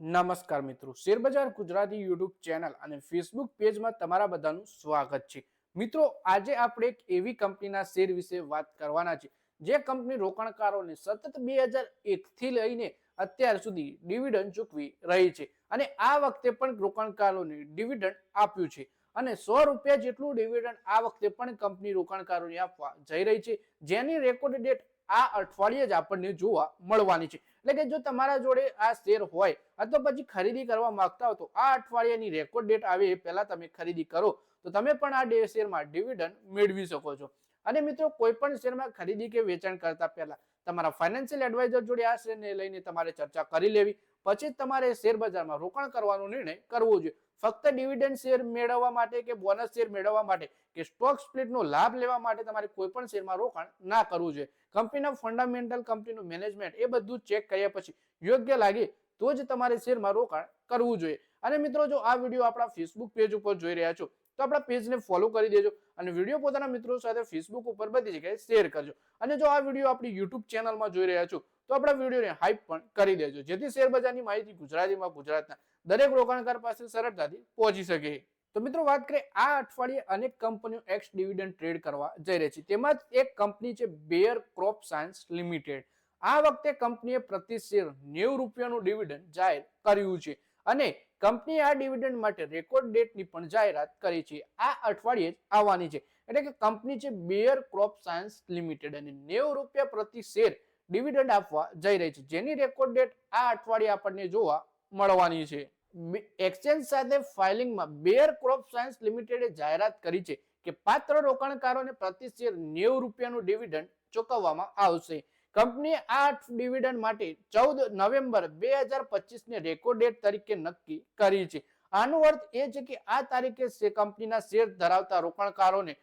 નમસ્કાર મિત્રો. શેરબજાર ગુજરાતી યુટ્યુબ ચેનલ અને ફેસબુક પેજમાં તમારા બધાનું સ્વાગત છે. મિત્રો, આજે આપણે એક એવી કંપનીના શેર વિશે વાત કરવાના છે, જે કંપની રોકાણકારોને સતત બે હજાર એકથી લઈને અત્યાર સુધી ડિવિડન્ડ ચૂકવી રહી છે અને આ વખતે પણ રોકાણકારોને ડિવિડન્ડ આપ્યું છે અને સો રૂપિયા જેટલું ડિવિડન્ડ આ વખતે પણ કંપની રોકાણકારોને આપવા જઈ રહી છે. જેની રેકોર્ડ ડેટ આ અઠવાડિયે જ આપણને જોવા મળવાની છે. એટલે કે જો તમારા જોડે આ શેર હોય અથવા પછી ખરીદી કરવા માંગતા હો તો આ અઠવાડિયાની રેકોર્ડ ડેટ આવે એ પહેલા તમે ખરીદી કરો. તો તમે પણ આ ડે શેરમાં ડિવિડન્ડ મેળવી શકો છો. અને મિત્રો, કોઈ પણ શેરમાં ખરીદી કે વેચાણ કરતા પહેલા તમારા ફાઇનાન્શિયલ એડવાઇઝર જોડે આ શેરને લઈને તમારે ચર્ચા કરી લેવી. પછી તમારે શેર બજારમાં રોકાણ કરવાનો નિર્ણય કરવો જોઈએ. ફક્ત ડિવિડન્ડ શેર મેળવવા માટે કે બોનસ શેર મેળવવા માટે કે સ્ટોક સ્પ્લિટનો લાભ લેવા માટે તમારે કોઈ પણ શેરમાં રોકાણ ના કરવું જોઈએ. કંપનીના ફંડામેન્ટલ કંપનીનું મેનેજમેન્ટ એ બધું ચેક કર્યા પછી યોગ્ય લાગે તો જ તમારે શેરમાં રોકાણ કરવું જોઈએ. અને મિત્રો, જો આ વીડિયો આપણા ફેસબુક પેજ ઉપર જોઈ રહ્યા છો, તો આપણા પેજને ફોલો કરી દેજો અને વીડિયો પોતાના મિત્રો સાથે ફેસબુક ઉપર બધી જગ્યાએ શેર કરજો. અને જો આ વીડિયો આપણી યુટ્યુબ ચેનલમાં જોઈ રહ્યા છો, તો આપણા વિડીયોને હાઈપ પણ કરી દેજો, જેથી શેરબજારની માહિતી ગુજરાતીમાં ગુજરાતના દરેક રોકાણકાર પાસે સરળતાથી પહોંચી શકે. તો મિત્રો વાત કરીએ આ અઠવાડિયે અનેક કંપનીઓ એક્સ ડિવિડન્ડ ટ્રેડ કરવા જઈ રહી છે. તેમાં એક કંપની છે બેયર ક્રોપ સાયન્સ લિમિટેડ આ વખતે કંપનીએ પ્રતિ શેર નેવું રૂપિયાનું ડિવિડન્ડ જાહેર કર્યું છે અને કંપની આ ડિવિડન્ડ માટે રેકોર્ડ ડેટની પણ જાહેરાત કરી છે. આ અઠવાડિયે જ આવવાની છે. એટલે કે કંપની છે બેયર ક્રોપ સાયન્સ લિમિટેડ અને નેવું રૂપિયા પ્રતિ શેર ડિવિડન્ડ આપવા જઈ રહી છે. જેની રેકોર્ડ ડેટ આ અઠવાડિયે આપણને જોવા મળવાની છે. એક્સચેન્જ સાથે ફાઇલિંગમાં બેયર ક્રોપ સાયન્સ લિમિટેડે જાહેરાત કરી છે કે પાત્ર રોકાણકારોને પ્રતિ શેર નેવું રૂપિયાનું ડિવિડન્ડ ચૂકવવામાં આવશે. કંપનીએ આ ડિવિડન્ડ માટે ચૌદ નવેમ્બર બે હજાર પચીસને રેકોર્ડ ડેટ તરીકે નક્કી કરી છે. આનો અર્થ એ છે કે આ તારીખે કંપનીના શેર ધરાવતા રોકાણકારોને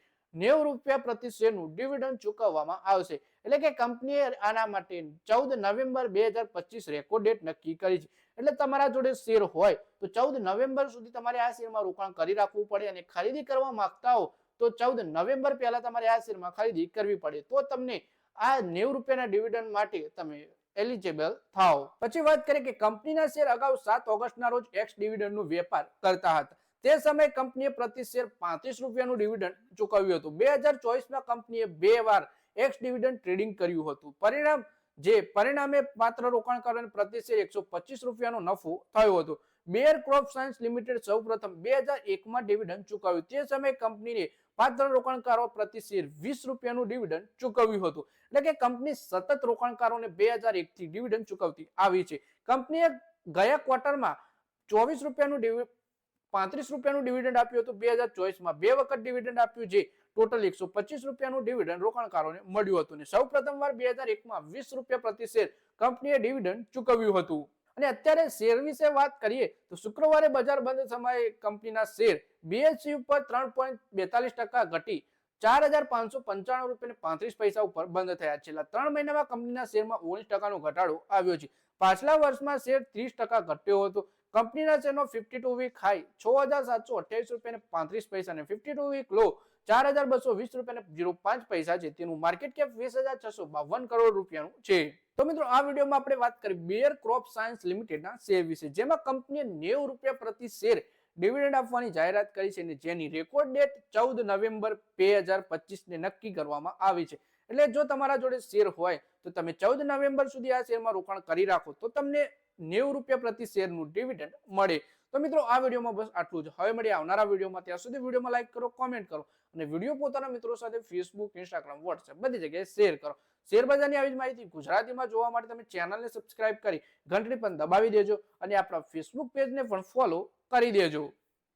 નેવું રૂપિયા પ્રતિ શેરનું ડિવિડન્ડ ચૂકવવામાં આવશે. એટલે કે કંપનીએ આના માટે ચૌદ નવેમ્બર બે હજાર પચીસ રેકોર્ડ ડેટ નક્કી કરી છે. એટલે તમારા જોડે શેર હોય તો ચૌદ નવેમ્બર સુધી તમારે આ શેરમાં રોકાણ કરી રાખવું પડે અને ખરીદી કરવા માંગતા હો તો ચૌદ નવેમ્બર પહેલા તમારે આ શેરમાં ખરીદી કરવી પડે. તો તમને આ નેવું રૂપિયાના ડિવિડન્ડ માટે તમે એલિજિબલ થાઓ. પછી વાત કરીએ કે કંપનીના શેર અગાઉ સાત ઓગસ્ટના રોજ એક્સ ડિવિડન્ડનું વેપાર કરતા હતા. તે સમયે કંપનીએ પ્રતિ શેર પાંત્રીસ રૂપિયાનું ડિવિડન્ડ ચૂકવ્યું હતું. બે હજાર ચોવીસમાં કંપનીએ બે વાર એક્સ ડિવિડન્ડ ટ્રેડિંગ કર્યું હતું. પરિણામ જે, પરિણામે માત્ર રોકાણકારોને પ્રતિ શેર એકસો પચીસ રૂપિયાનો નફો થયો હતો. બેર ક્રોપ સાયન્સ લિમિટેડ સૌ પ્રથમ બે હજાર એકમાં ડિવિડન્ડ ચૂકવ્યું. તે સમયે કંપનીને પાત્ર રોકાણકારો પ્રતિ શેર વીસ રૂપિયાનું ડિવિડન્ડ ચૂકવ્યું હતું. એટલે કે કંપની સતત રોકાણકારોને બે હજાર એકથી ડિવિડન્ડ ચૂકવતી આવી છે. કંપનીએ ગયા ક્વાર્ટરમાં ચોવીસ રૂપિયાનું પાંત્રીસ રૂપિયાનું ડિવિડન્ડ આપ્યું હતું બે હજાર ચોવીસમાં. બે વખત ડિવિડન્ડ આપ્યું છે ટોટલ એકસો પચીસ રૂપિયાનું ડિવિડન્ડ રોકાણકારોને મળ્યું હતું. સૌ પ્રથમવાર બે હજાર એકમાં વીસ રૂપિયા પ્રતિ શેર કંપનીએ ડિવિડન્ડ ચૂકવ્યું હતું. અને અત્યારે શેર વિશે વાત કરીએ તો શુક્રવારે બજાર બંધ સમયે કંપનીના શેર બીએસસી ઉપર ત્રણ પોઈન્ટ બેતાલીસ ટકા ઘટી ચાર હજાર પાંચસો પંચાણું રૂપિયા પાંત્રીસ પૈસા ઉપર બંધ થયા. છેલ્લા ત્રણ મહિનામાં કંપનીના શેરમાં ઓગણીસ ટકાનો ઘટાડો આવ્યો છે. પાછલા વર્ષમાં શેર ત્રીસ ટકા ઘટ્યો હતો. કંપનીના શેરનો ફિફ્ટી ટુ વીક હાઈ છ હજાર સાતસો અઠ્યાવીસ રૂપિયા પાંત્રીસ પૈસા અને ફિફ્ટી ટુ વીક લો ચાર હજાર બસો વીસ રૂપિયા જીરો પાંચ પૈસા છે. તેનું માર્કેટ કેપ વીસ હજાર છસો બાવન કરોડ રૂપિયાનું છે. તો મિત્રો, આ વિડીયોમાં આપણે વાત કરી બેયર ક્રોપ સાયન્સ લિમિટેડના શેર વિશે, જેમાં કંપનીએ નેવું રૂપિયા પ્રતિ શેર ડિવિડન્ડ આપવાની જાહેરાત કરી છે અને જેની રેકોર્ડ ડેટ ચૌદ નવેમ્બર બે હજાર પચીસને નક્કી કરવામાં આવી છે. એટલે જો તમારા જોડે શેર હોય, તો તમે ચૌદ નવેમ્બર સુધી આ શેરમાં રોકાણ કરી રાખો, તો તમને નેવું રૂપિયા પ્રતિ શેરનું ડિવિડન્ડ મળે. તો મિત્રો, આ વિડીયોમાં બસ આટલું જ. હવે મળીએ આવનારા વિડીયોમાં. ત્યાં સુધી વિડીયોમાં લાઈક કરો કોમેન્ટ કરો અને વીડિયો પોતાના મિત્રો સાથે ફેસબુક ઇન્સ્ટાગ્રામ વોટ્સએપ બધી જગ્યાએ શેર કરો. શેર બજારની આવી જ માહિતી ગુજરાતીમાં જોવા માટે તમે ચેનલને સબસ્ક્રાઇબ કરી, ઘંટડી પણ દબાવી દેજો અને આપણા ફેસબુક પેજને પણ ફોલો કરી દેજો.